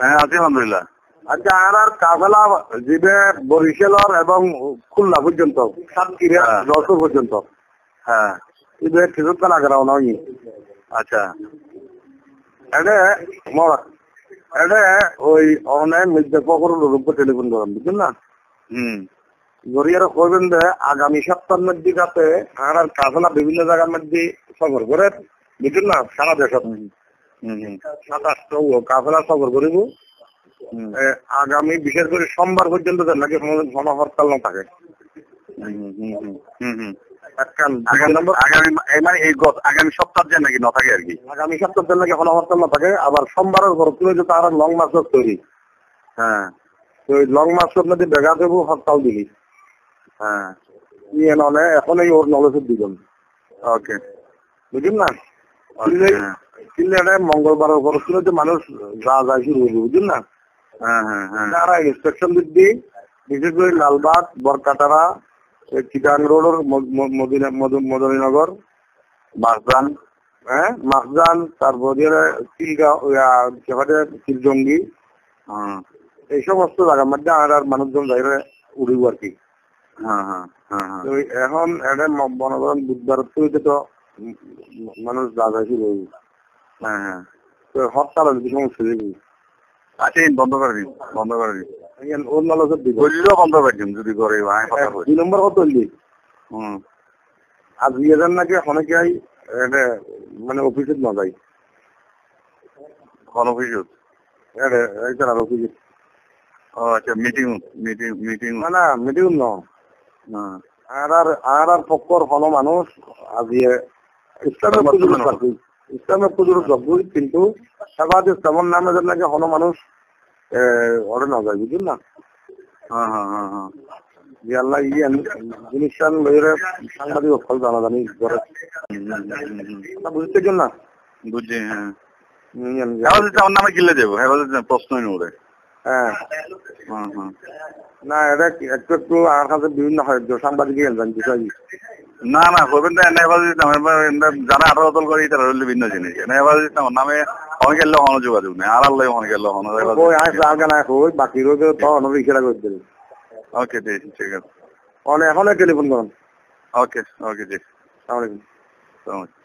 হ্যাঁ আছি আলহামদুলিল্লাহ। আচ্ছা আর আর জিবে বরিশালর এবং খুলনা পর্যন্ত সাতক্ষীরা হ্যাঁ। যশোর পর্যন্ত। হ্যাঁ। ইবে কিছু নয়। আচ্ছা। এটা মরা এটা ওই মির্জা পকর টেলিফোন করেন বুঝছেন না? হুম। গড়িয়ার কইবেন যে আগামী সপ্তাহের মধ্যে কাতে আর কাফেলা বিভিন্ন জায়গার মধ্যে সফর করে বুঝছেন না? সারা দেশত সাতাশটা কাফেলা সফর করিব। আগামী বিশেষ করে সোমবার পর্যন্ত যেন নাকি হরতাল না থাকে। আগামী মানে সপ্তাহ যে নাকি ন থাকে আর কি? আগামী সপ্তাহ যেন নাকি হরতাল না থাকে আবার সোমবারের পর তুমি যে তারা লং মার্চ তৈরি হ্যাঁ। তো লং মার্চের মধ্যে বেগা দেবো হরতাল দিলি। হ্যাঁ। ইয়ে নলে এখন এই ওর নলেজের দিবেন ওকে বুঝলেন না? হ্যাঁ। সিলেটে মঙ্গলবারের ছিল যে মানুষ যা যায় শুরু হইবে বুঝলেন না? তারা ইন্সপেকশন দিদি বিশেষ করে লালবাগ বরকাটারা চিটাং রোডের মদনীনগর বাসদান হ্যাঁ মাখজান তারপর দিয়ে চিলগাঁও সেখানে চিলজঙ্গি এই সমস্ত জায়গার মধ্যে আর আর মানুষজন যাইরে উড়িব আর কি। হ্যাঁ হ্যাঁ হ্যাঁ এখন এটা করেন বুধবার থেকে তো মানুষ যায় শুরু হইব হরতাল সমস্যা আচ্ছা বন্ধ করে দিন বন্ধ করে দিন। ওর নলেজের দিব। বললেও বন্ধ করে দিন যদি করে দুই নম্বর কত হইলি হুম। আর দুই হাজার নাকি অনেকে এটা মানে অফিসে না কোন এটা আর অফিসে ও আচ্ছা মিটিং মিটিং মিটিং না না মিটিং ন। আর আর আর আর পক্ষর হলো মানুষ আজি ইসলামের পুজোর ইসলামের কিন্তু সাবাদ ইসলামের নামে যেন নাকি হলো মানুষ না যায় বুঝলি না? হ্যাঁ হ্যাঁ হ্যাঁ হ্যাঁ যে আল্লাহ ইয়ে জিনিসটান লইরে সাংবাদিক ফল জানা জানি করে হুম, হুম, হুম, হুম, হুম। বুঝতে না বুঝছি হ্যাঁ হেফাজত আমার নামে হেফাজত প্রশ্নই নেই ওরে হ্যাঁ। না এটা একটু একটু আমার কাছে বিভিন্ন হয় সাংবাদিক বিষয় না না করবেন তো এনে হেফাজত ইসলাম যারা আরও বদল করে এটা হইলে ভিন্ন জিনিস। এনে ইসলাম নামে অনেক এলে হন যোগাযোগ নেই আর আল্লাহ অনেক এলে হন ওই আসলে আগে না ওই বাকি রোজে তো অনেক ইশারা করে দিল। ওকে জি ঠিক আছে। অনেক এখন টেলিফোন করুন। ওকে ওকে জি আসসালামু সালামালাইকুম